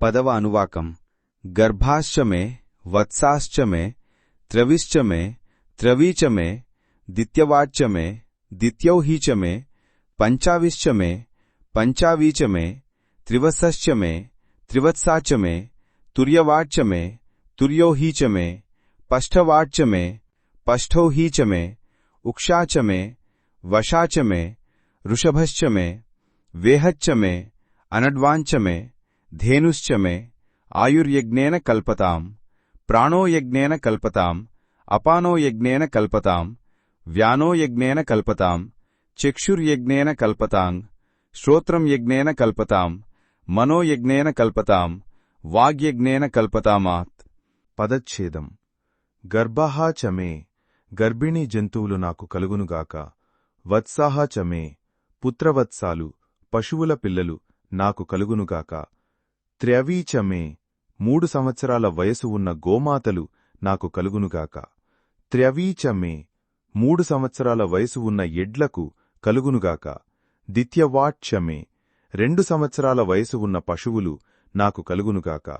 पदवानुवाकम। गर्भाश्च में वत्साश्च में त्रविश्च में त्रवीच में द्वितीयवाच्य में द्वितीयौहीच में पंचाविश्च में पंचावीच में त्रिवत्सश्च में त्रिवत्साच में तुर्यवाच्य में च में पष्ठवाच्य में पष्ठौहीच में उक्षाच में वशाच में ऋषभश्च में वेहच्च में अनड्वांच में ధేనుశ్చమే ఆయుర్యజ్ఞేన కల్పతాం ప్రాణోయజ్ఞేన కల్పతాం అపానోయజ్ఞేన కల్పతాం వ్యానోయజ్ఞేన కల్పతాం చక్షుర్యజ్ఞేన కల్పతాం శ్రోత్రం యజ్ఞేన కల్పతాం మనోయజ్ఞేన కల్పతాం వాగ్యజ్ఞేన కల్పతామాత్. పదచ్ఛేదం. గర్భాహ చమే గర్భిణీ జంతువులు నాకు కలుగునుగాక. వత్సాహ చమే పుత్రవత్సాలు పశువుల పిల్లలు నాకు కలుగునుగాక. త్ర్యవీచమే. మూడు సంవత్సరాల వయసు ఉన్న గోమాతలు నాకు కలుగునుగాక. త్ర్యవీచమే. మూడు సంవత్సరాల వయసు ఉన్న ఎడ్లకు కలుగునుగాక. దిత్యవాచ్యమే రెండు సంవత్సరాల వయసు ఉన్న పశువులు నాకు కలుగునుగాక.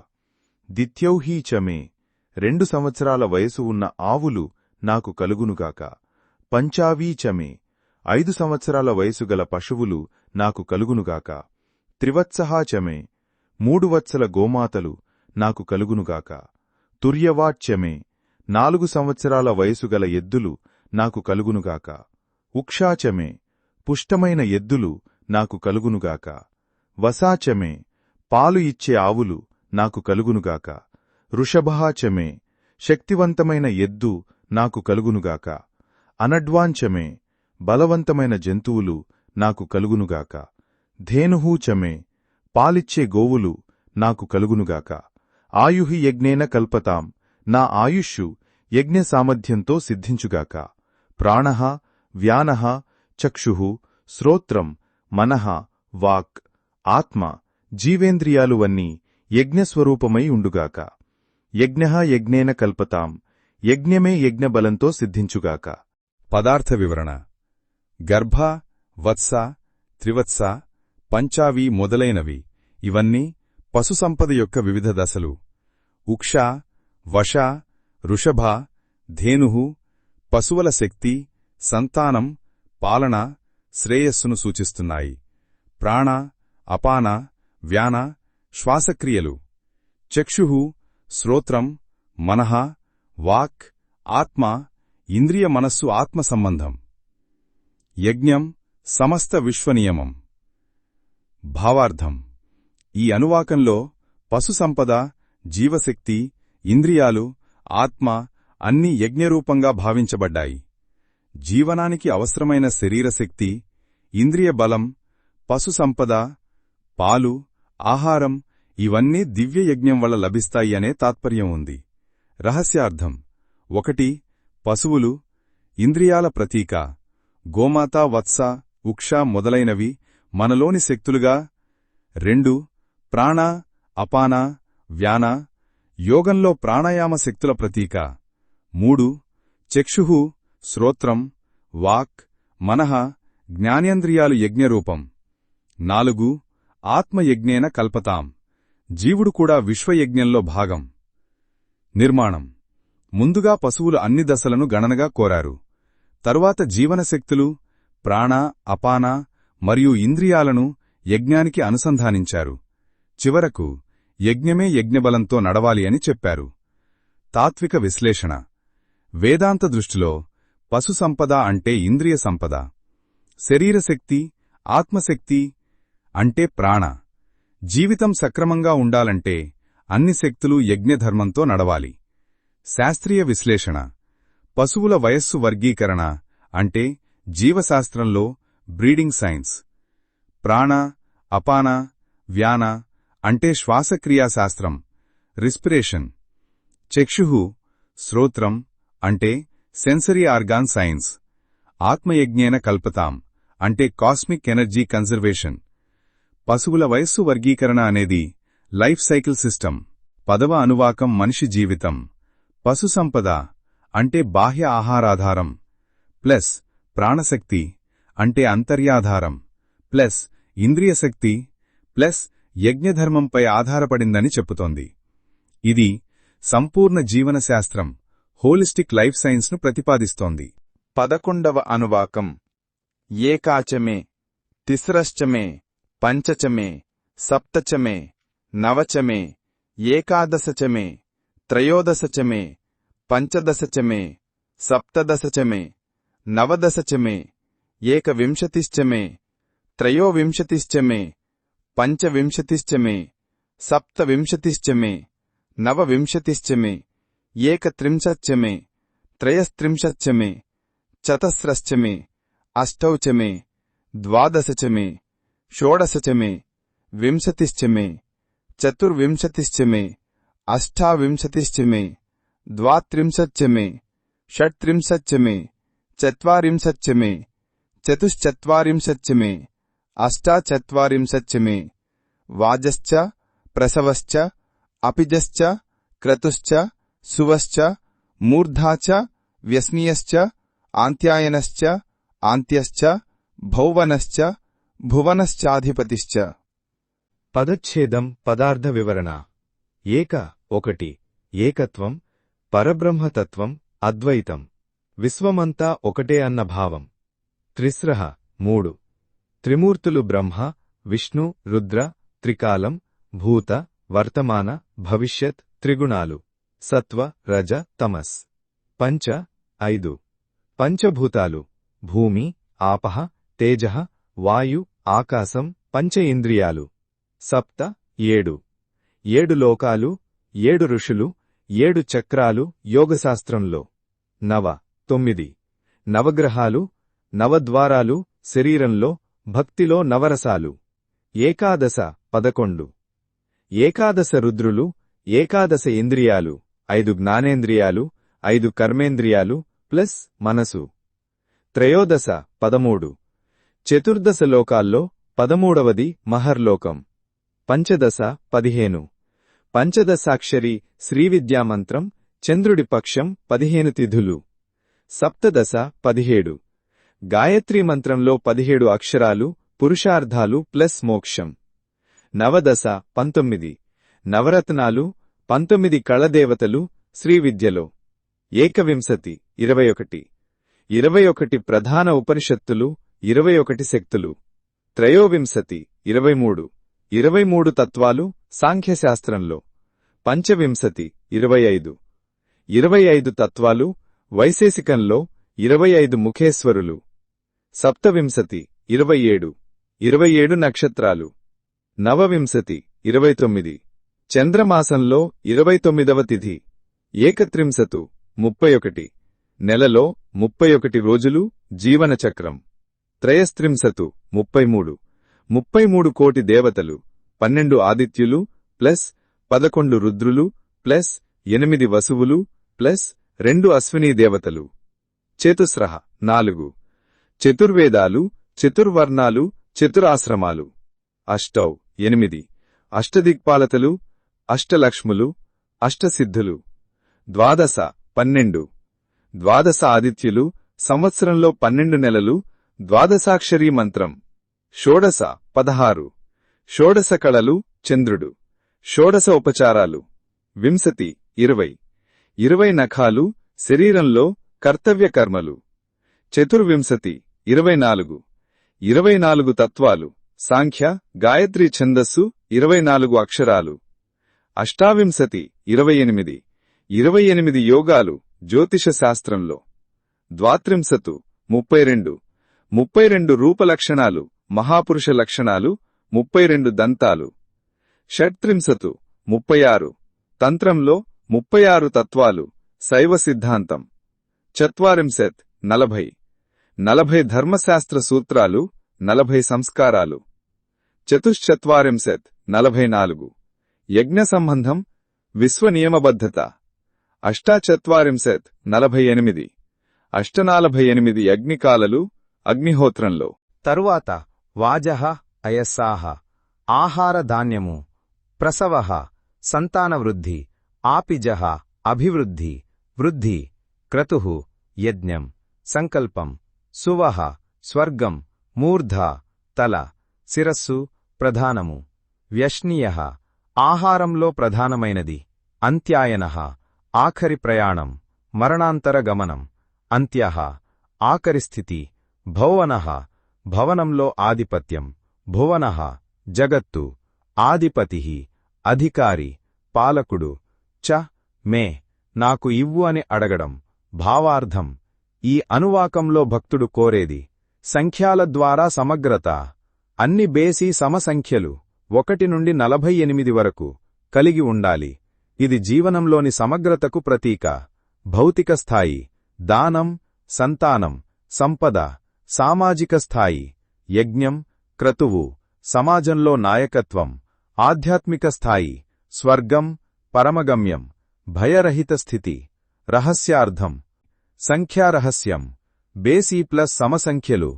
దిత్యౌహీచమే. రెండు సంవత్సరాల వయసు ఉన్న ఆవులు నాకు కలుగునుగాక. పంచావీచమే. ఐదు సంవత్సరాల వయసుగల పశువులు నాకు కలుగునుగాక. త్రివత్సహాచమే. మూడు వత్సల గోమాతలు నాకు కలుగునుగాక. తుర్యవాచ్యమే నాలుగు సంవత్సరాల వయసుగల ఎద్దులు నాకు కలుగునుగాక. ఉక్షాచమే పుష్టమైన ఎద్దులు నాకు కలుగునుగాక. వసాచమే పాలు ఇచ్చే ఆవులు నాకు కలుగునుగాక. ఋషభాచమే శక్తివంతమైన ఎద్దు నాకు కలుగునుగాక. అనడ్వాంచమే బలవంతమైన జంతువులు నాకు కలుగునుగాక. ధేనుహూచమే పాలిచ్చే గోవులు నాకు కలుగునుగాక. ఆయుహి యజ్ఞేన కల్పతాం. నా ఆయుష్షు యజ్ఞ సామర్థ్యంతో సిద్ధించుగాక. ప్రాణః వ్యానః చక్షు శ్రోత్రం మనః వాక్ ఆత్మ జీవేంద్రియాలువన్నీ యజ్ఞస్వరూపమై ఉండుగాక. యజ్ఞ యజ్ఞేన కల్పతాం. యజ్ఞమే యజ్ఞబలంతో సిద్ధించుగాక. పదార్థ వివరణ. గర్భ వత్స త్రివత్స పంచావి మొదలైనవి. ఇవన్నీ పశుసంపద యొక్క వివిధ దశలు. ఉక్ష వశ ఋషభ ధేను పశువుల శక్తి సంతానం పాలన శ్రేయస్సును సూచిస్తున్నాయి. ప్రాణ అపాన వ్యాన శ్వాసక్రియలు. చక్షు శ్రోత్రం మనః వాక్ ఆత్మ ఇంద్రియ మనస్సు ఆత్మ సంబంధం. యజ్ఞం సమస్త విశ్వనియమం భావార్థం. ఈ అనువాకంలో పశుసంపద జీవశక్తి ఇంద్రియాలు ఆత్మ అన్నీ యజ్ఞరూపంగా భావించబడ్డాయి. జీవనానికి అవసరమైన శరీరశక్తి ఇంద్రియ బలం పశుసంపద పాలు ఆహారం ఇవన్నీ దివ్యయజ్ఞం వల్ల లభిస్తాయి అనే తాత్పర్యం ఉంది. రహస్యార్థం. ఒకటి పశువులు ఇంద్రియాల ప్రతీక గోమాత వత్స ఉక్ష మొదలైనవి మనలోని శక్తులుగా రెండు ప్రాణ అపాన వ్యాన యోగంలో ప్రాణాయామ శక్తుల ప్రతీక. మూడు చక్షుహు శ్రోత్రం వాక్ మనః జ్ఞానేంద్రియాలు యజ్ఞరూపం. నాలుగు ఆత్మయజ్ఞేన కల్పతాం. జీవుడు కూడా విశ్వయజ్ఞంలో భాగం. నిర్మాణం. ముందుగా పశువులు అన్ని దశలను గణనగా కోరారు. తరువాత జీవనశక్తులు ప్రాణ అపాన మరియు ఇంద్రియాలను యజ్ఞానికి అనుసంధానించారు. చివరకు యజ్ఞమే యజ్ఞబలంతో నడవాలి అని చెప్పారు. తాత్విక విశ్లేషణ. వేదాంత దృష్టిలో పశు సంపద అంటే ఇంద్రియ సంపద. శరీరశక్తి ఆత్మశక్తి అంటే ప్రాణ. జీవితం సక్రమంగా ఉండాలంటే అన్ని శక్తులు యజ్ఞధర్మంతో నడవాలి. శాస్త్రీయ విశ్లేషణ. పశువుల వయస్సు వర్గీకరణ అంటే జీవశాస్త్రంలో బ్రీడింగ్ సైన్స్. ప్రాణ అపాన వ్యాన అంటే శ్వాసక్రియాశాస్త్రం. రిస్పిరేషన్. చక్షుహు శ్రోత్రం అంటే సెన్సరీ ఆర్గాన్ సైన్స్. ఆత్మయజ్ఞేన కల్పతాం అంటే కాస్మిక్ ఎనర్జీ కన్జర్వేషన్. పశువుల వయస్సు వర్గీకరణ అనేది లైఫ్ సైకిల్ సిస్టమ్. పదవ అనువాకం మనిషి జీవితం. పశు సంపద అంటే బాహ్య ఆహారాధారం. ప్లస్ ప్రాణశక్తి అంటే అంతర్యాధారం ప్లస్ ఇంద్రియశక్తి ప్లస్ యజ్ఞధర్మంపై ఆధారపడిందని చెప్పుతోంది. ఇది సంపూర్ణ జీవనశాస్త్రం హోలిస్టిక్ లైఫ్ సైన్స్ను ప్రతిపాదిస్తోంది. పదకొండవ అనువాకం. ఏకాచమే తిస్రశ్చమే పంచచమే సప్తచమే నవచమే ఏకాదశచమే త్రయోదశచమే పంచదశచమే సప్తదశచమే నవదశచమే ఏకవింశతిశ్చమే త్రయోవింశతిశ్చమే పంచవింశతిశ్చమే సప్తవింశతిశ్చమే నవవింశతిశ్చమే ఏకత్రింశచ్చమే త్రయస్త్రింశచ్చమే చతస్రశ్చమే అష్టౌచమే ద్వాదశచమే షోడశచమే వింశతిశ్చమే చతుర్వింశతిశ్చమే అష్టావింశతిశ్చమే ద్వాత్రింశచ్చమే షట్త్రింశచ్చమే చత్వరింశచ్చమే చతుశ్చత్వారింశచ్చమే అష్టాచత్వారింశచ్చమే వాజశ్చ ప్రసవశ్చ అపిజశ్చ క్రతుశ్చ సువశ్చ మూర్ధాచ చ వ్యస్నియశ్చ ఆంత్యాయనశ్చ ఆంత్యశ్చ భౌవనశ్చ భువనశ్చాధిపతిశ్చ పదచ్ఛేదం పదార్థ వివరణ ఏక ఒకటి। ఏకత్వం పరబ్రహ్మతత్వం అద్వైతం। విశ్వమంతా ఒకటే అన్న భావం। త్రిస్రహ మూడు. త్రిమూర్తులు బ్రహ్మ విష్ణు రుద్ర త్రికాలం భూత వర్తమాన భవిష్యత్ త్రిగుణాలు. సత్వ రజ తమస్. పంచ ఐదు. పంచభూతాలు. భూమి ఆపహ తేజ వాయు ఆకాశం పంచ ఇంద్రియాలు సప్త ఏడు. ఏడు లోకాలు ఏడు ఋషులు ఏడు చక్రాలు యోగశాస్త్రంలో. నవ. తొమ్మిది. నవగ్రహాలు నవద్వారాలు శరీరంలో భక్తిలో నవరసాలు. ఏకాదశ పదకొండు. ఏకాదశ రుద్రులు ఏకాదశ ఇంద్రియాలు ఐదు జ్ఞానేంద్రియాలు ఐదు కర్మేంద్రియాలు ప్లస్ మనసు. త్రయోదశ పదమూడు. చతుర్దశ లోకాల్లో పదమూడవది మహర్లోకం. పంచదశ పదిహేను. పంచదశాక్షరి శ్రీవిద్యామంత్రం చంద్రుడి పక్షం పదిహేను తిథులు. సప్తదశ పదిహేడు. గాయత్రీ మంత్రంలో పదిహేడు అక్షరాలు పురుషార్థాలు ప్లస్ మోక్షం. నవదశ పంతొమ్మిది. నవరత్నాలు పంతొమ్మిది కళదేవతలు శ్రీవిద్యలో ఏకవింశతి ఇరవై ఒకటి ఇరవై ఒకటి ప్రధాన ఉపనిషత్తులు ఇరవై ఒకటి శక్తులు. త్రయోవింశతి ఇరవై మూడు ఇరవై మూడు తత్వాలు సాంఖ్యశాస్త్రంలో. పంచవింశతి ఇరవై ఐదు ఇరవై ఐదు తత్వాలు వైశేషికంలో ఇరవై ఐదు ముఖేశ్వరులు. సప్తవింశతి ఇరవై ఏడు ఇరవై ఏడు నక్షత్రాలు. నవవింశతి ఇరవై తొమ్మిది చంద్రమాసంలో ఇరవై తొమ్మిదవ తిథి ఏకత్రింశతు ముప్పై ఒకటి నెలలో ముప్పై ఒకటి రోజులు జీవనచక్రం. త్రయస్త్రింశతు ముప్పై మూడు ముప్పై మూడు కోటి దేవతలు పన్నెండు ఆదిత్యులు ప్లస్ పదకొండు రుద్రులు ప్లస్ ఎనిమిది వసువులు ప్లస్ రెండు అశ్వినీ దేవతలు. చేతుస్రహ నాలుగు చతుర్వేదాలు చతుర్వర్ణాలు చతురాశ్రమాలు. అష్టౌ ఎనిమిది. అష్టదిక్పాలతలు అష్టలక్ష్ములు అష్టసిద్ధులు. ద్వాదశ పన్నెండు. ద్వాదశ ఆదిత్యులు సంవత్సరంలో పన్నెండు నెలలు ద్వాదశాక్షరీ మంత్రం. షోడశ పదహారు. షోడశ కళలు చంద్రుడు. షోడశ ఉపచారాలు. వింశతి ఇరవై. ఇరవై నఖాలు శరీరంలో కర్తవ్య కర్మలు చతుర్వింశతి. ఇరవై నాలుగు. ఇరవై నాలుగు తత్వాలు. సాంఖ్య గాయత్రి ఛందస్సు ఇరవై నాలుగు అక్షరాలు. అష్టావింశతి ఇరవై ఎనిమిది. ఇరవై ఎనిమిది యోగాలు జ్యోతిష శాస్త్రంలో. ద్వాత్రింశతు ముప్పై రెండు. ముప్పై రెండు రూపలక్షణాలు మహాపురుష లక్షణాలు ముప్పై రెండు దంతాలు. షట్త్రింశతు ముప్పై ఆరు. తంత్రంలో ముప్పై ఆరు తత్వాలు శైవ సిద్ధాంతం. చత్వారింశత్ నలభై. నలభై ధర్మశాస్త్ర సూత్రాలు నలభై సంస్కారాలు. చతుశ్చత్వారింశత్ నలభై నాలుగు. యజ్ఞ సంబంధం విశ్వనియమబద్ధత. అష్టాచత్వారింశత్ నలభై ఎనిమిది. అష్టనాలభై ఎనిమిది అగ్నికాలలు అగ్నిహోత్రంలో. తరువాత వాజహ అయస్సాహ ఆహార ధాన్యము ప్రసవః సంతానవృద్ధి ఆపిజహ అభివృద్ధి వృద్ధి క్రతు యజ్ఞం సంకల్పం. సువః స్వర్గం మూర్ధ తల శిరస్సు ప్రధానము. వ్యష్నీయ ఆహారంలో ప్రధానమైనది. అంత్యాయన ఆఖరి ప్రయాణం. మరణాంతర గమనం. అంత్య ఆఖరి స్థితి. భౌవన భవనంలో ఆధిపత్యం. భువన జగత్తు. ఆధిపతి అధికారి. పాలకుడు. చ మే నాకు ఇవ్వు అని అడగడం. భావార్థం. ఈ అనువాకంలో భక్తుడు కోరేది సంఖ్యాల ద్వారా సమగ్రత అన్ని బేసి సమసంఖ్యలు ఒకటి నుండి నలభై ఎనిమిది వరకు కలిగి ఉండాలి. ఇది జీవనంలోని సమగ్రతకు ప్రతీక. భౌతిక స్థాయి దానం సంతానం సంపద సామాజిక స్థాయి యజ్ఞం క్రతువు సమాజంలో నాయకత్వం ఆధ్యాత్మిక స్థాయి స్వర్గం పరమగమ్యం భయరహిత స్థితి రహస్యార్థం సంఖ్యారహస్యం బేసీ ప్లస్ సమసంఖ్యలు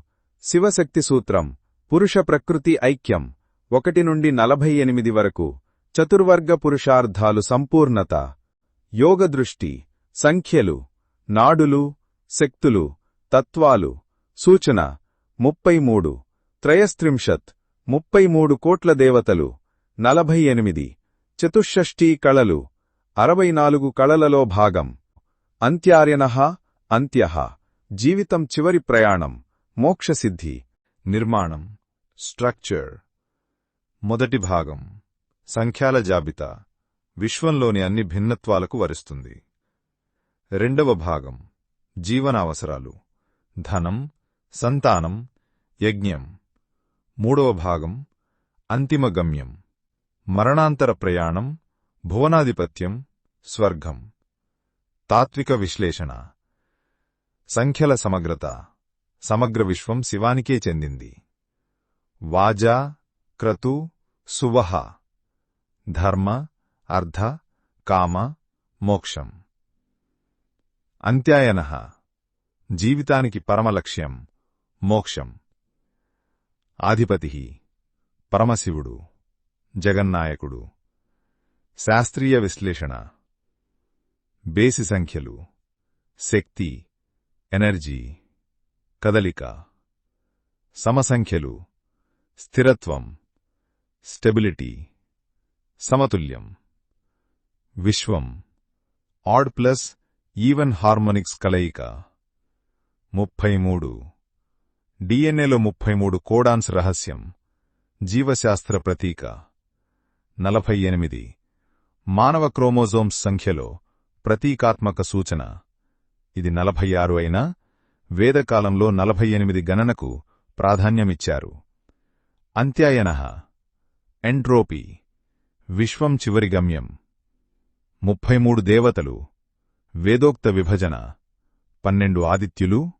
శివశక్తి సూత్రం పురుష ప్రకృతి ఐక్యం ఒకటి నుండి నలభై ఎనిమిది వరకు చతుర్వర్గ పురుషార్థాలు సంపూర్ణత యోగదృష్టి సంఖ్యలు నాడులు శక్తులు తత్వాలు సూచన ముప్పై మూడు త్రయస్త్రింశత్ ముప్పై మూడు కోట్ల దేవతలు నలభై ఎనిమిది చతుషష్ఠీ కళలు అరవై నాలుగు కళలలో భాగం అంత్యార్యనహా అంత్యః. జీవితం చివరి ప్రయాణం. మోక్షసిద్ధి. నిర్మాణం. స్ట్రక్చర్. మొదటి భాగం. సంఖ్యాల జాబితా. విశ్వంలోని అన్ని భిన్నత్వాలకు వరుస్తుంది. రెండవ భాగం. జీవనావసరాలు. ధనం. సంతానం. యజ్ఞం. మూడవ భాగం. అంతిమ గమ్యం. మరణాంతర ప్రయాణం. భువనాధిపత్యం. స్వర్గం. తాత్విక విశ్లేషణ. సంఖ్యల సమగ్రత. సమగ్ర విశ్వం శివానికే చెందింది. వాజా క్రతు సువహ. ధర్మ అర్ధ కామ మోక్షం. అంత్యాయన. జీవితానికి పరమలక్ష్యం మోక్షం. ఆధిపతి. పరమశివుడు జగన్నాయకుడు. శాస్త్రీయ విశ్లేషణ. బేసి సంఖ్యలు. శక్తి ఎనర్జీ కదలిక సమసంఖ్యలు స్థిరత్వం స్టెబిలిటీ సమతుల్యం విశ్వం ఆడ్ ప్లస్ ఈవెన్ హార్మోనిక్స్ కలయిక ముప్పై మూడు డిఎన్ఏలో ముప్పై మూడు కోడాన్స్ రహస్యం జీవశాస్త్ర ప్రతీక నలభై ఎనిమిది మానవ క్రోమోజోమ్స్ సంఖ్యలో ప్రతీకాత్మక సూచన ఇది నలభై ఆరు అయినా వేదకాలంలో నలభై ఎనిమిది గణనకు ప్రాధాన్యమిచ్చారు. అంత్యాయన. ఎంట్రోపీ. విశ్వం చివరి గమ్యం. ముప్పై మూడు దేవతలు. వేదోక్త విభజన. పన్నెండు ఆదిత్యులు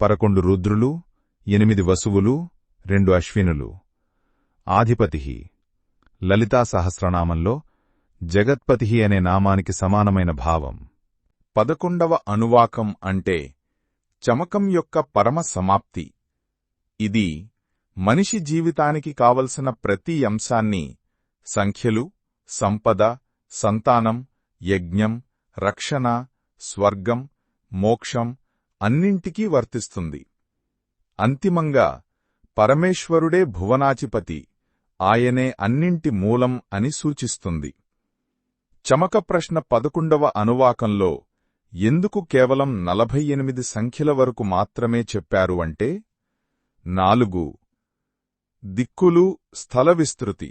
పరకొండు రుద్రులు ఎనిమిది వసువులు రెండు అశ్వినులు. ఆధిపతి లలితా సహస్రనామంలో జగత్పతి అనే నామానికి సమానమైన భావం. పదకొండవ అనువాకం అంటే చమకం యొక్క పరమ సమాప్తి. ఇది మనిషి జీవితానికి కావలసిన ప్రతి అంశాన్ని సంఖ్యలు సంపద సంతానం యజ్ఞం రక్షణ స్వర్గం మోక్షం అన్నింటికీ వర్తిస్తుంది. అంతిమంగా పరమేశ్వరుడే భువనాధిపతి ఆయనే అన్నింటి మూలం అని సూచిస్తుంది. చమక ప్రశ్న పదకొండవ అనువాకంలో ఎందుకు కేవలం నలభై ఎనిమిది సంఖ్యల వరకు మాత్రమే చెప్పారు అంటే నాలుగు దిక్కులు స్థల విస్తృతి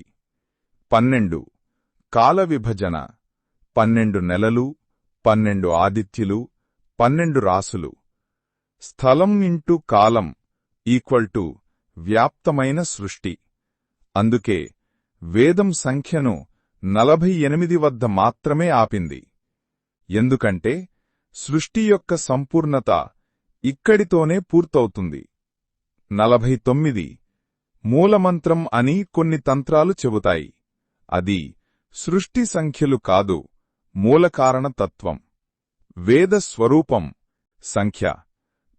పన్నెండు కాల విభజన పన్నెండు నెలలు పన్నెండు ఆదిత్యులు పన్నెండు రాసులు. స్థలం ఇంటూ కాలం ఈక్వల్ టు వ్యాప్తమైన సృష్టి. అందుకే వేదం సంఖ్యను నలభై ఎనిమిది వద్ద మాత్రమే ఆపింది. ఎందుకంటే సృష్టి యొక్క సంపూర్ణత ఇక్కడితోనే పూర్తవుతుంది. నలభై తొమ్మిది. మూలమంత్రం అని కొన్ని తంత్రాలు చెబుతాయి. అది సృష్టి సంఖ్యలు కాదు మూలకారణ తత్వం. వేద స్వరూపం సంఖ్య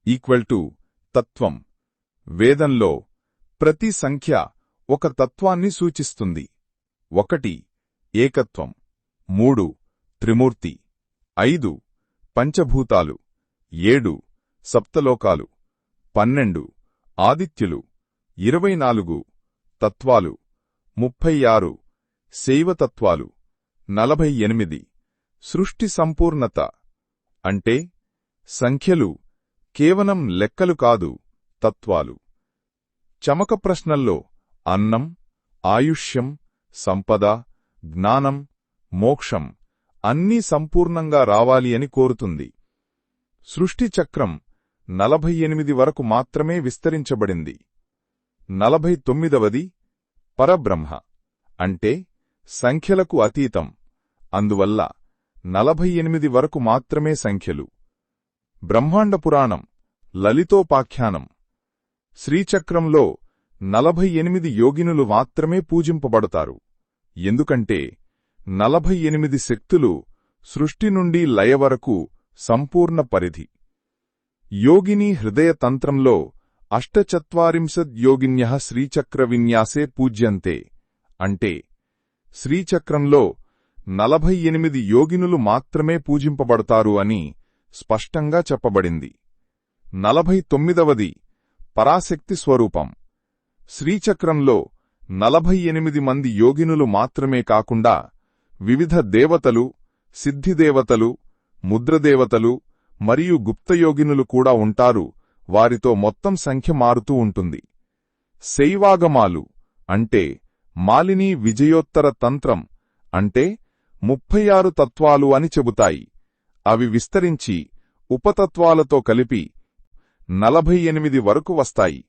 ఈక్వల్ టు తత్వం. వేదంలో ప్రతి సంఖ్య ఒక తత్వాన్ని సూచిస్తుంది. ఒకటి ఏకత్వం. మూడు త్రిమూర్తి. ఐదు పంచభూతాలు. ఏడు సప్తలోకాలు. పన్నెండు ఆదిత్యులు. ఇరవై నాలుగు తత్వాలు. ముప్పై ఆరు శైవతత్వాలు. నలభై ఎనిమిది సృష్టి సంపూర్ణత. అంటే సంఖ్యలు కేవలం లెక్కలు కాదు తత్వాలు. చమక ప్రశ్నల్లో అన్నం ఆయుష్యం సంపద జ్ఞానం మోక్షం. అన్నీ సంపూర్ణంగా రావాలి అని కోరుతుంది. సృష్టి చక్రం నలభై ఎనిమిది వరకు మాత్రమే విస్తరించబడింది. నలభై తొమ్మిదవది పరబ్రహ్మ అంటే సంఖ్యలకు అతీతం. అందువల్ల నలభై ఎనిమిది వరకు మాత్రమే సంఖ్యలు. బ్రహ్మాండ పురాణం లలితోపాఖ్యానం. శ్రీచక్రంలో నలభై ఎనిమిది యోగినులు మాత్రమే పూజింపబడతారు. ఎందుకంటే నలభై ఎనిమిది శక్తులు సృష్టి నుండి లయ వరకు సంపూర్ణ పరిధి. యోగిని హృదయ తంత్రంలో అష్టచత్వారింశద్ శ్రీచక్ర విన్యాసే పూజ్యంతే అంటే శ్రీచక్రంలో నలభై ఎనిమిది యోగినులు మాత్రమే పూజింపబడతారు అని స్పష్టంగా చెప్పబడింది. నలభై తొమ్మిదవది పరాశక్తి స్వరూపం. శ్రీచక్రంలో నలభై ఎనిమిది మంది యోగినులు మాత్రమే కాకుండా వివిధ దేవతలు సిద్ధిదేవతలు ముద్రదేవతలు మరియు గుప్తయోగినులు కూడా ఉంటారు. వారితో మొత్తం సంఖ్య మారుతూ ఉంటుంది. శైవాగమాలు అంటే మాలిని విజయోత్తర తంత్రం అంటే ముప్పై ఆరు తత్వాలు అని చెబుతాయి. అవి విస్తరించి ఉపతత్వాలతో కలిపి నలభై ఎనిమిది వరకు వస్తాయి.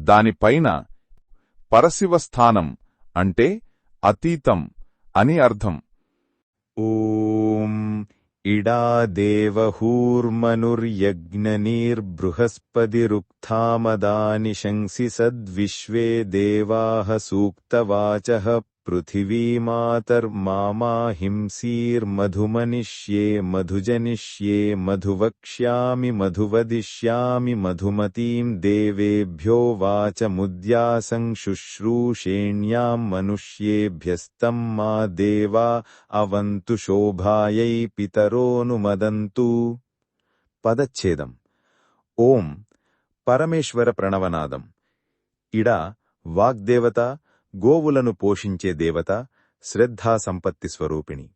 దానిపైన పరశివస్థానం అంటే అతీతం అని అర్థం. ఓం ఇడా దేవహూర్మనుర్యజ్ఞనీర్బృహస్పతిరుక్థామదాని శంసి సద్విశ్వే దేవాహ సూక్తవాచ పృథివీమాతర్మామాహింసీర్మధుమనిష్యే మధుజనిష్యే మధువక్ష్యామి మధువదిష్యామి మధుమతీం దేవేభ్యో వాచముద్యాసం శుశ్రూషేణ్యాం మనుష్యేభ్యస్తం మా దేవా అవంతు శోభాయై పితరోనుమదంతు పదచ్ఛేదం ఓం పరమేశ్వర ప్రణవనాదం ఇడ వాగ్దేవత గోవులను పోషించే దేవత శ్రద్ధాసంపత్తి స్వరూపిణి.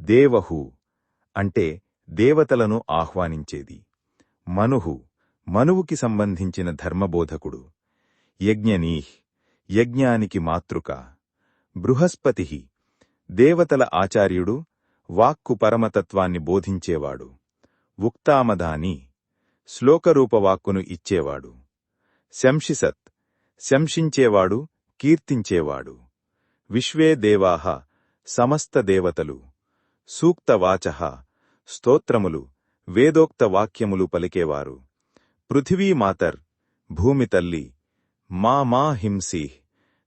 దేవహు అంటే దేవతలను ఆహ్వానించేది. మనుహు మనువుకి సంబంధించిన ధర్మబోధకుడు. యజ్ఞనీహ్ యజ్ఞానికి మాతృక. బృహస్పతి దేవతల ఆచార్యుడు వాక్కు పరమతత్వాన్ని బోధించేవాడు. ఉక్తామదాని శ్లోకరూపవాక్కును ఇచ్చేవాడు. శంషిసత్ శంషించేవాడు కీర్తించేవాడు. విశ్వే దేవాహ సమస్త దేవతలు. సూక్తవాచ స్తోత్రములు వేదోక్త వాక్యములు పలికేవారు. పృథివీమాతర్ భూమి తల్లి మా మా హింసీ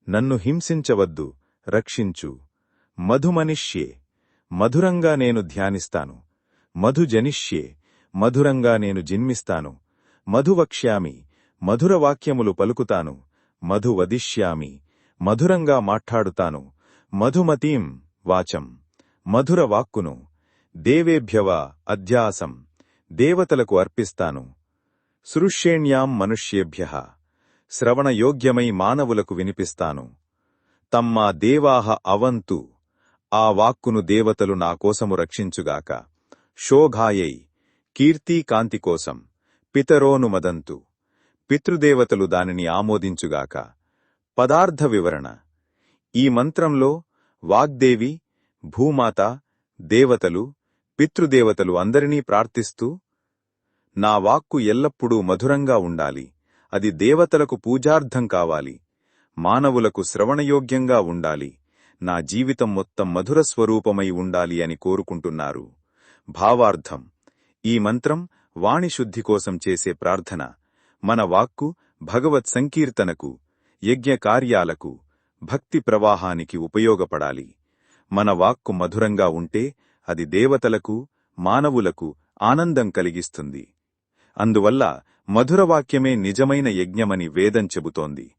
నన్ను హింసించవద్దు రక్షించు. మధుమనిష్యే మధురంగా నేను ధ్యానిస్తాను. మధుజనిష్యే మధురంగా నేను జన్మిస్తాను. మధువక్ష్యామి మధురవాక్యములు పలుకుతాను. మధు వదిష్యామి. మధురంగా మాట్లాడుతాను. మధుమతీం వాచం. మధుర వాక్కును. దేవేభ్యవ అధ్యాసం. దేవతలకు అర్పిస్తాను. సృష్యేణ్యాం మనుష్యేభ్య. శ్రవణయోగ్యమై మానవులకు వినిపిస్తాను. తమ్మా దేవాహ అవంతు. ఆ వాక్కును దేవతలు నాకోసము రక్షించుగాక. శోఘాయై కీర్తీకాంతికోసం పితరోను మదంతు పితరోనుమదంతు. పితృదేవతలు దానిని ఆమోదించుగాక. పదార్థ వివరణ. ఈ మంత్రంలో వాగ్దేవి భూమాత దేవతలు పితృదేవతలు అందరినీ ప్రార్థిస్తూ నా వాక్కు ఎల్లప్పుడూ మధురంగా ఉండాలి. అది దేవతలకు పూజార్థం కావాలి. మానవులకు శ్రవణయోగ్యంగా ఉండాలి. నా జీవితం మొత్తం మధుర స్వరూపమై ఉండాలి అని కోరుకుంటున్నారు. భావార్థం. ఈ మంత్రం వాణిశుద్ధి కోసం చేసే ప్రార్థన. మన వాక్కు భగవత్ సంకీర్తనకు యజ్ఞ కార్యాలకు భక్తి ప్రవాహానికి ఉపయోగపడాలి. మన వాక్కు మధురంగా ఉంటే అది దేవతలకు మానవులకు ఆనందం కలిగిస్తుంది. అందువల్ల మధురవాక్యమే నిజమైన యజ్ఞమని వేదం చెబుతోంది.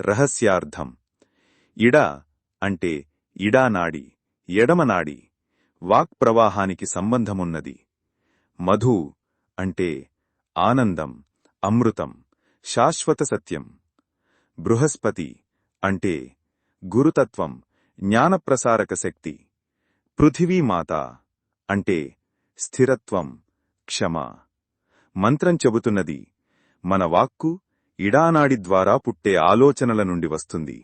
రహస్యార్థం. ఇడ అంటే ఇడానాడి ఎడమనాడి వాక్ ప్రవాహానికి సంబంధమున్నది. మధు అంటే ఆనందం. అమృతం శాశ్వత సత్యం. బృహస్పతి అంటే గురుతత్వం జ్ఞానప్రసారక శక్తి. పృథివీమాత అంటే స్థిరత్వం క్షమ. మంత్రం చెబుతున్నది మన వాక్కు ఇడానాడి ద్వారా పుట్టే ఆలోచనల నుండి వస్తుంది.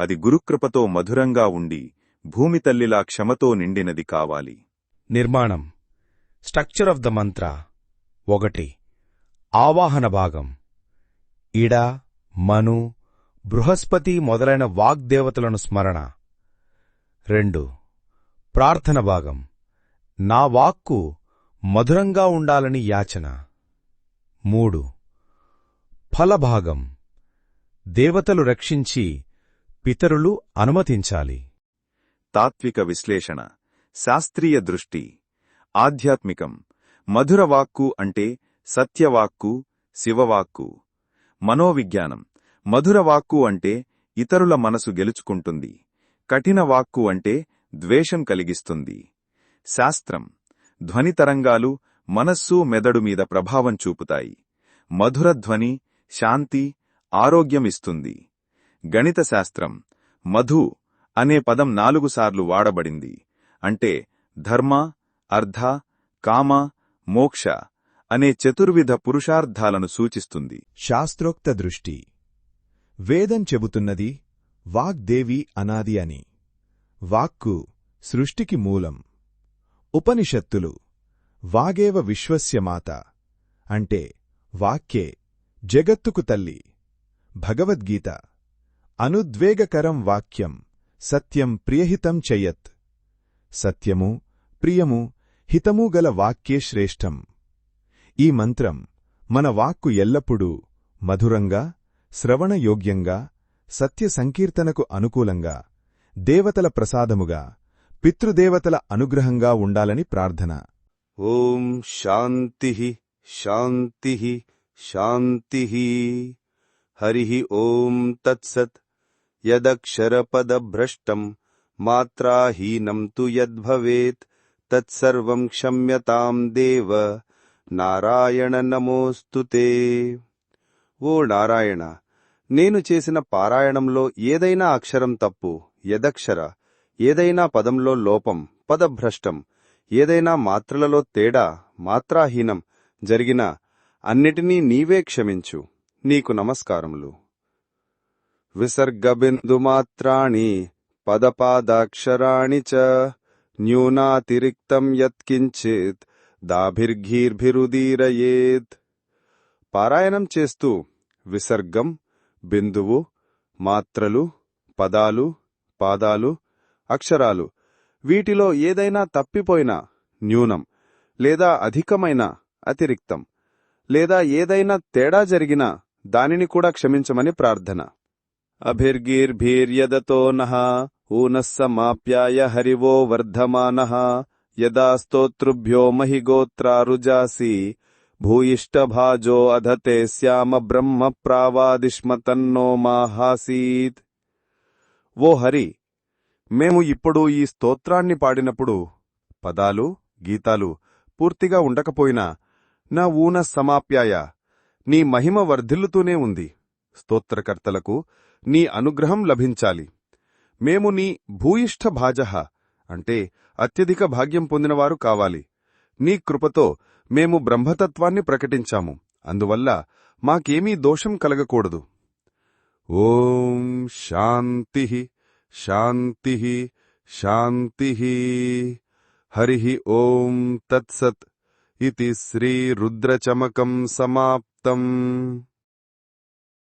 అది గురుకృపతో మధురంగా ఉండి భూమి తల్లిలా క్షమతో నిండినది కావాలి. నిర్మాణం స్ట్రక్చర్ ఆఫ్ ద మంత్ర ఒకటి. ఆవాహన భాగం. ఇడ మను బృహస్పతి మొదలైన వాగ్దేవతలను స్మరణ. రెండు. ప్రార్థన భాగం. నా వాక్కు మధురంగా ఉండాలని యాచన. మూడు. ఫలభాగం. దేవతలు రక్షించి పితరులు అనుమతించాలి. తాత్విక విశ్లేషణ. శాస్త్రీయ దృష్టి. ఆధ్యాత్మికం. మధురవాక్కు అంటే సత్యవాక్కు శివవాక్కు. మనోవిజ్ఞానం. మధురవాక్కు అంటే ఇతరుల మనసు గెలుచుకుంటుంది. కఠిన వాక్కు అంటే ద్వేషం కలిగిస్తుంది. శాస్త్రం. ధ్వనితరంగాలు మనస్సు మెదడు మీద ప్రభావం చూపుతాయి. మధుర ధ్వని శాంతి ఆరోగ్యమిస్తుంది గణిత శాస్త్రం. మధు అనే పదం నాలుగు సార్లు వాడబడింది. అంటే ధర్మ అర్ధ కామ మోక్ష. అనే చతుర్విధ పురుషార్థాలను సూచిస్తుంది. శాస్త్రోక్త దృష్టి. వేదం చెబుతున్నది వాగ్దేవి అనాది అని. వాక్కు సృష్టికి మూలం. ఉపనిషత్తులు వాగేవ విశ్వస్యమాత అంటే వాక్యే జగత్తుకు తల్లి. భగవద్గీత అనుద్వేగకరం వాక్యం సత్యం ప్రియహితం చెయ్యత్ సత్యము ప్రియము హితము గల వాక్యే శ్రేష్టం. ఈ మంత్రం మన వాక్కు ఎల్లప్పుడూ మధురంగా శ్రవణయోగ్యంగా సత్య సంకీర్తనకు అనుకూలంగా దేవతల ప్రసాదముగా పితృదేవతల అనుగ్రహంగా ఉండాలని ప్రార్థన. ఓం శాంతి శాంతి శాంతి హరి ఓం తత్సత్ యదక్షరపదభ్రష్టం మాత్రాహీనం తు యద్భవేత్ తత్సర్వం క్షమ్యతాం దేవ నారాయణ నమోస్తుతే ఓ నారాయణ నేను చేసిన పారాయణంలో ఏదైనా అక్షరం తప్పు యదక్షర ఏదైనా పదంలో లోపం పదభ్రష్టం ఏదైనా మాత్రలలో తేడా మాత్రాహీనం జరిగిన అన్నిటినీ నీవే క్షమించు. నీకు నమస్కారములు. విసర్గబిందుమాత్రాణి పదపాదాక్షరాణి చ న్యూనాతిరిక్తం యత్కించిత్ దాభిర్ఘీర్భిరుదీరయేత్. పారాయణం చేస్తూ విసర్గం బిందువు మాత్రలు పదాలు పాదాలు అక్షరాలు. వీటిలో ఏదైనా తప్పిపోయినా న్యూనం లేదా అధికమైన అతిరిక్తం లేదా ఏదైనా తేడా జరిగినా దానిని కూడా క్షమించమని ప్రార్థన. అభిర్గీర్భీర్యదతో నః ఊనస్సమాప్యాయ హరివో వర్ధమానః. యదా స్తోతృభ్యో మహిగోత్రారుజాసి భూయిష్టభాజో అధతే శ్యామ బ్రహ్మ ప్రావాదిష్మ మాహాసీత్. ఓ హరి మేము ఇప్పుడు ఈ స్తోత్రాన్ని పాడినప్పుడు పదాలు గీతాలు పూర్తిగా ఉండకపోయినా నా ఊన సమాప్యాయ నీ మహిమ వర్ధిల్లుతూనే ఉంది. స్తోత్రకర్తలకు నీ అనుగ్రహం లభించాలి. మేము నీ భూయిష్ఠ భాజ అంటే అత్యధిక భాగ్యం పొందినవారు కావాలి. నీ కృపతో మేము బ్రహ్మతత్వాన్ని ప్రకటించాము. అందువల్ల మాకేమీ దోషం కలగకూడదు. ఓం శాంతి శాంతి శాంతి హరి ఓం తత్సత్. ఇది శ్రీరుద్రచమకం సమాప్తం.